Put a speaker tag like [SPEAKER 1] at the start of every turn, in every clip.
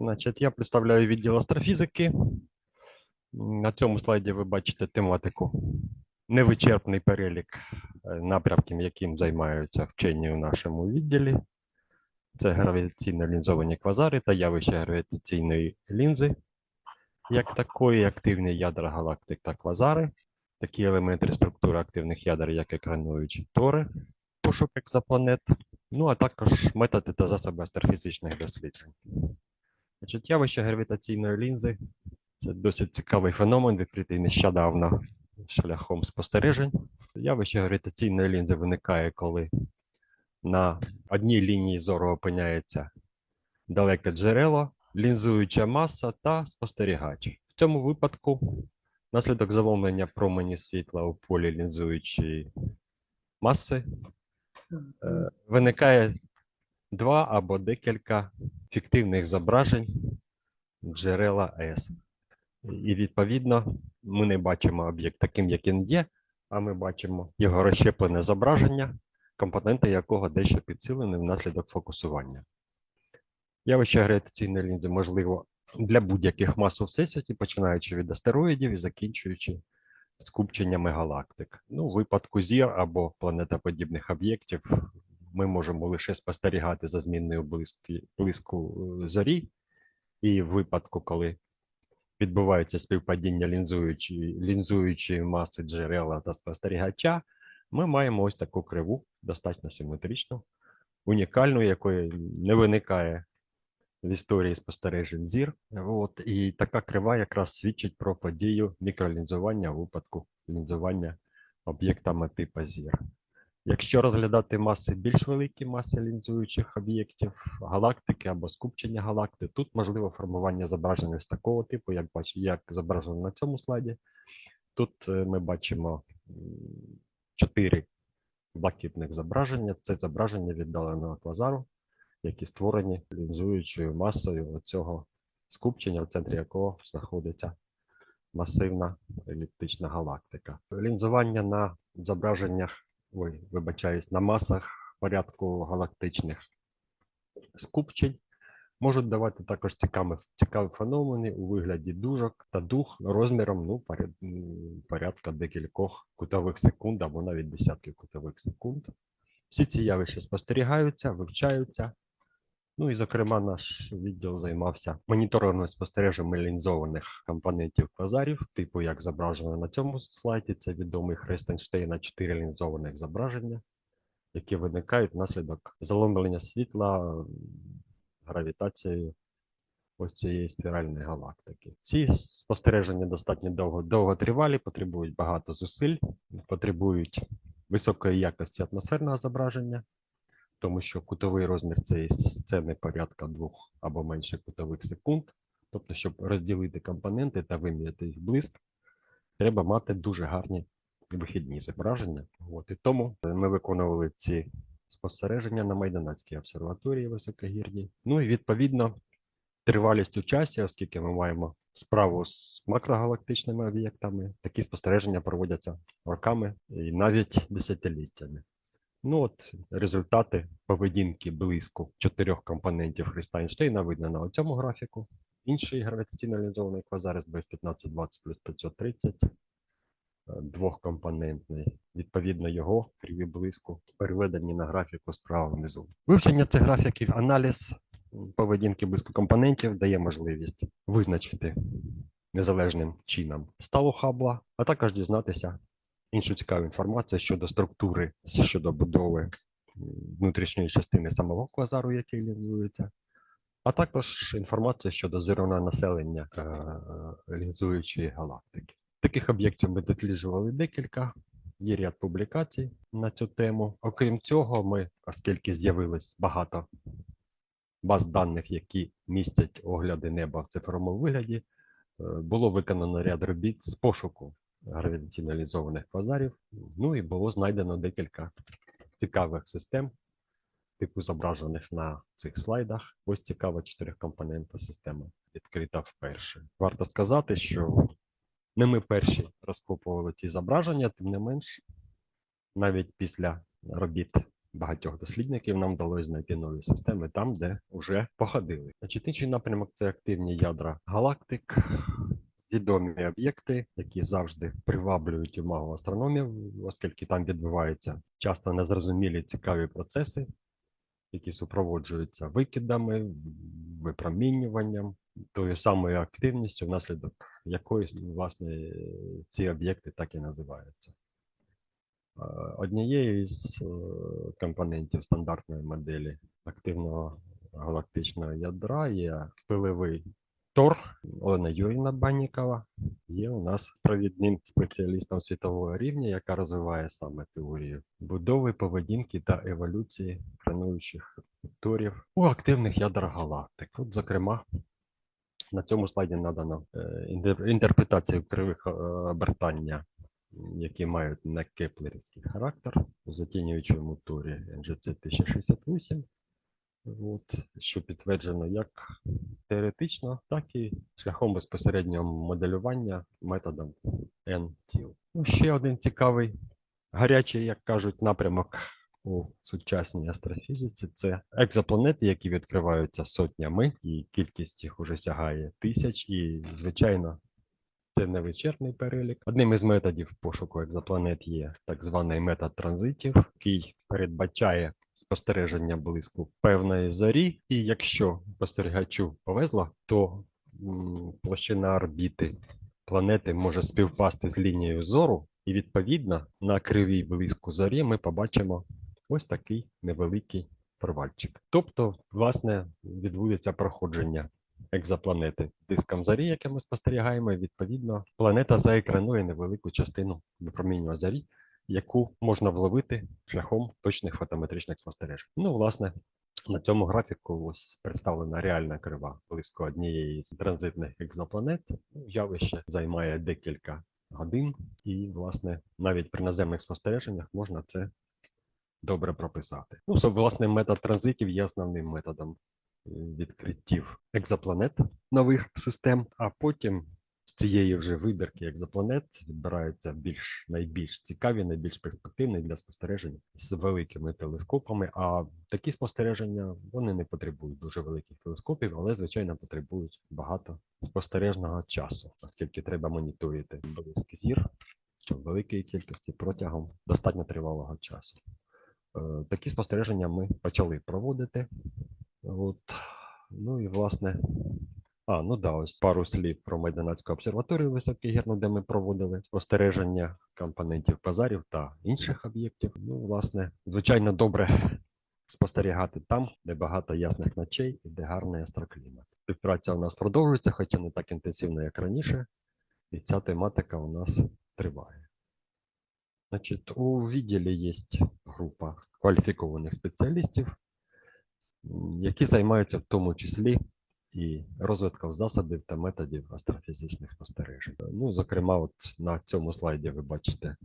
[SPEAKER 1] Значить, я представляю відділ астрофізики. На цьому слайді ви бачите тематику. Невичерпний перелік е, напрямків, яким займаються вчені у нашому відділі. Це гравітаційно лінзовані квазари та явище гравітаційної лінзи, як такої, активні ядра галактик та квазари, такі елементи структури активних ядер, як екрануючі тори, пошук екзопланет, ну а також методи та засоби астрофізичних досліджень. Значить, явище гравітаційної лінзи це досить цікавий феномен, відкритий нещодавно шляхом спостережень. Явище гравітаційної лінзи виникає, коли на одній лінії зору опиняється далеке джерело, лінзуюча маса та спостерігач. В цьому випадку внаслідок заломлення промені світла у полі лінзуючої маси е, виникає два або декілька фіктивних зображень джерела S. І відповідно ми не бачимо об'єкт таким, як він є, а ми бачимо його розщеплене зображення, компоненти якого дещо підсилені внаслідок фокусування. Явище гравітаційної лінзи можливо для будь-яких мас у всесвіті, починаючи від астероїдів і закінчуючи скупченнями галактик. Ну, у випадку зір або планетоподібних об'єктів ми можемо лише спостерігати за близькі- блиску е, зорі, і в випадку, коли відбувається співпадіння лінзуючої, лінзуючої маси джерела та спостерігача, ми маємо ось таку криву, достатньо симетричну, унікальну, якої не виникає в історії спостережень зір. От, і така крива якраз свідчить про подію мікролінзування у випадку лінзування об'єктами типу зір. Якщо розглядати маси більш великі маси лінзуючих об'єктів, галактики або скупчення галактик, тут можливо формування зображення з такого типу, як бач, як зображено на цьому слайді. Тут е, ми бачимо чотири блакитних зображення. Це зображення віддаленого квазару, які створені лінзуючою масою цього скупчення, в центрі якого знаходиться масивна еліптична галактика. Лінзування на зображеннях, ой, вибачаюсь, на масах порядку галактичних скупчень можуть давати також цікаві, цікаві феномени у вигляді дужок та дух розміром ну, поряд- порядка декількох кутових секунд або навіть десятків кутових секунд. Всі ці явища спостерігаються, вивчаються. Ну і, зокрема, наш відділ займався моніторингом спостереженнями лінзованих компонентів квазарів, типу як зображено на цьому слайді. Це відомий хрест Ейнштейна 4 лінзованих зображення, які виникають внаслідок заломлення світла гравітацією ось цієї спіральної галактики. Ці спостереження достатньо довго довготривалі, потребують багато зусиль, потребують високої якості атмосферного зображення, тому що кутовий розмір цієї сцени порядка двох або менше кутових секунд. Тобто, щоб розділити компоненти та виміряти їх блиск, треба мати дуже гарні вихідні зображення. От і тому ми виконували ці спостереження на Майданацькій обсерваторії високогірній. Ну і відповідно тривалість у часі, оскільки ми маємо справу з макрогалактичними об'єктами, такі спостереження проводяться роками і навіть десятиліттями. Ну от результати поведінки близько чотирьох компонентів Христа Ейнштейна видно на цьому графіку. Інший гравітаційно лінзований квазар СБС 1520 плюс 530 е, двохкомпонентний. Відповідно, його криві блиску переведені на графіку справа внизу. Вивчення цих графіків, аналіз поведінки близькокомпонентів дає можливість визначити незалежним чином ставу Хаббла, а також дізнатися іншу цікаву інформацію щодо структури, щодо будови внутрішньої частини самого квазару, який лінзується, а також інформацію щодо зерна населення е, лінзуючої галактики. Таких об'єктів ми досліджували декілька. Є ряд публікацій на цю тему. Окрім цього, ми, оскільки з'явилось багато баз даних, які містять огляди неба в цифровому вигляді, е, було виконано ряд робіт з пошуку гравітаційно-лінзованих квазарів. Ну і було знайдено декілька цікавих систем, типу зображених на цих слайдах. Ось цікава чотирикомпонентна система, відкрита вперше. Варто сказати, що не ми перші розкопували ці зображення, тим не менш, навіть після робіт багатьох дослідників нам вдалося знайти нові системи там, де вже походили. Значить, інший напрямок це активні ядра галактик, відомі об'єкти, які завжди приваблюють увагу астрономів, оскільки там відбуваються часто незрозумілі цікаві процеси, які супроводжуються викидами, випромінюванням, тою самою активністю, внаслідок якої власне ці об'єкти так і називаються. Е, Однією із е, компонентів стандартної моделі активного галактичного ядра є пиловий Тор Олена Юрівна Баннікова є у нас провідним спеціалістом світового рівня, яка розвиває саме теорію будови, поведінки та еволюції хрануючих торів у активних ядрах галактик. От, зокрема, на цьому слайді надано е, інтер- інтерпретацію кривих е, обертання, які мають некеплерівський характер у затінюючому торі NGC 1068. От, що підтверджено як теоретично, так і шляхом безпосереднього моделювання методом NTIL. Ну, ще один цікавий, гарячий, як кажуть, напрямок у сучасній астрофізиці це екзопланети, які відкриваються сотнями, і кількість їх уже сягає тисяч. І, звичайно, це невичерпний перелік. Одним із методів пошуку екзопланет є так званий метод транзитів, який передбачає спостереження близько певної зорі, і якщо спостерігачу повезло, то площина орбіти планети може співпасти з лінією зору, і відповідно на кривій близьку зорі ми побачимо ось такий невеликий провальчик. Тобто, власне, відбудеться проходження екзопланети диском зорі, яке ми спостерігаємо, і відповідно планета заекранує невелику частину випромінювання зорі, яку можна вловити шляхом точних фотометричних спостережень. Ну, власне, на цьому графіку ось представлена реальна крива близько однієї з транзитних екзопланет. Ну, Явище займає декілька годин, і, власне, навіть при наземних спостереженнях можна це добре прописати. Ну, власне, метод транзитів є основним методом е, відкриттів екзопланет нових систем, а потім цієї вже вибірки екзопланет відбираються більш найбільш цікаві, найбільш перспективні для спостережень з великими телескопами. А такі спостереження вони не потребують дуже великих телескопів, але звичайно потребують багато спостережного часу, оскільки треба моніторити близький зір в великій кількості протягом достатньо тривалого часу. Е, Такі спостереження ми почали проводити. От. Ну і власне. А, ну да, ось пару слів про Майданацьку обсерваторію високогірну, де ми проводили спостереження компонентів пазарів та інших об'єктів. Ну, власне, звичайно, добре спостерігати там, де багато ясних ночей і де гарний астроклімат. Співпраця у нас продовжується, хоча не так інтенсивно, як раніше, і ця тематика у нас триває. Значить, у відділі є група кваліфікованих спеціалістів, які займаються в тому числі і розвитком засобів та методів астрофізичних спостережень. Ну, зокрема, от на цьому слайді ви бачите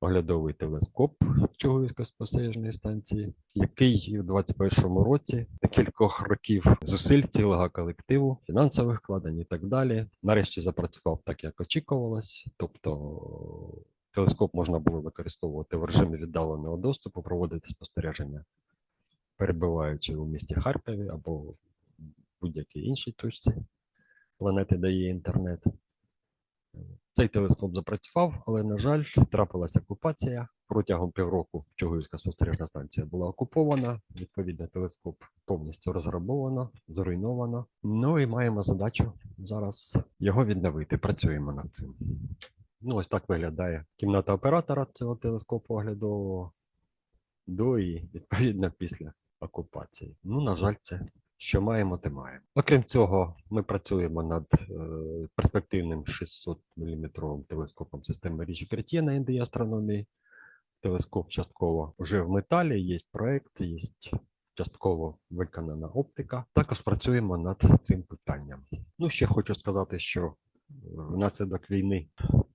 [SPEAKER 1] оглядовий телескоп Чугуївської спостережної станції, який у 2021 році кількох років зусиль цілого колективу, фінансових вкладень і так далі. Нарешті запрацював так, як очікувалось. Тобто телескоп можна було використовувати в режимі віддаленого доступу, проводити спостереження, перебуваючи у місті Харкові або будь-якій іншій точці планети, де є інтернет. Цей телескоп запрацював, але, на жаль, трапилася окупація. Протягом півроку Чугуївська спостережна станція була окупована. Відповідно, телескоп повністю розграбовано, зруйновано. Ну і маємо задачу зараз його відновити. Працюємо над цим. Ну, ось так виглядає кімната оператора цього телескопу оглядового до і відповідно після окупації. Ну, на жаль, це що маємо, те маємо. Окрім цього, ми працюємо над е, перспективним 600 мм телескопом системи річі Кретє на індії астрономії. Телескоп частково вже в металі, є проект, є частково виконана оптика. Також працюємо над цим питанням. Ну, ще хочу сказати, що е, внаслідок війни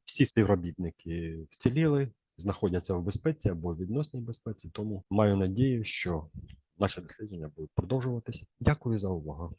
[SPEAKER 1] всі співробітники вціліли, знаходяться в безпеці або в відносній безпеці, тому маю надію, що наші дослідження буде продовжуватися. Дякую за увагу.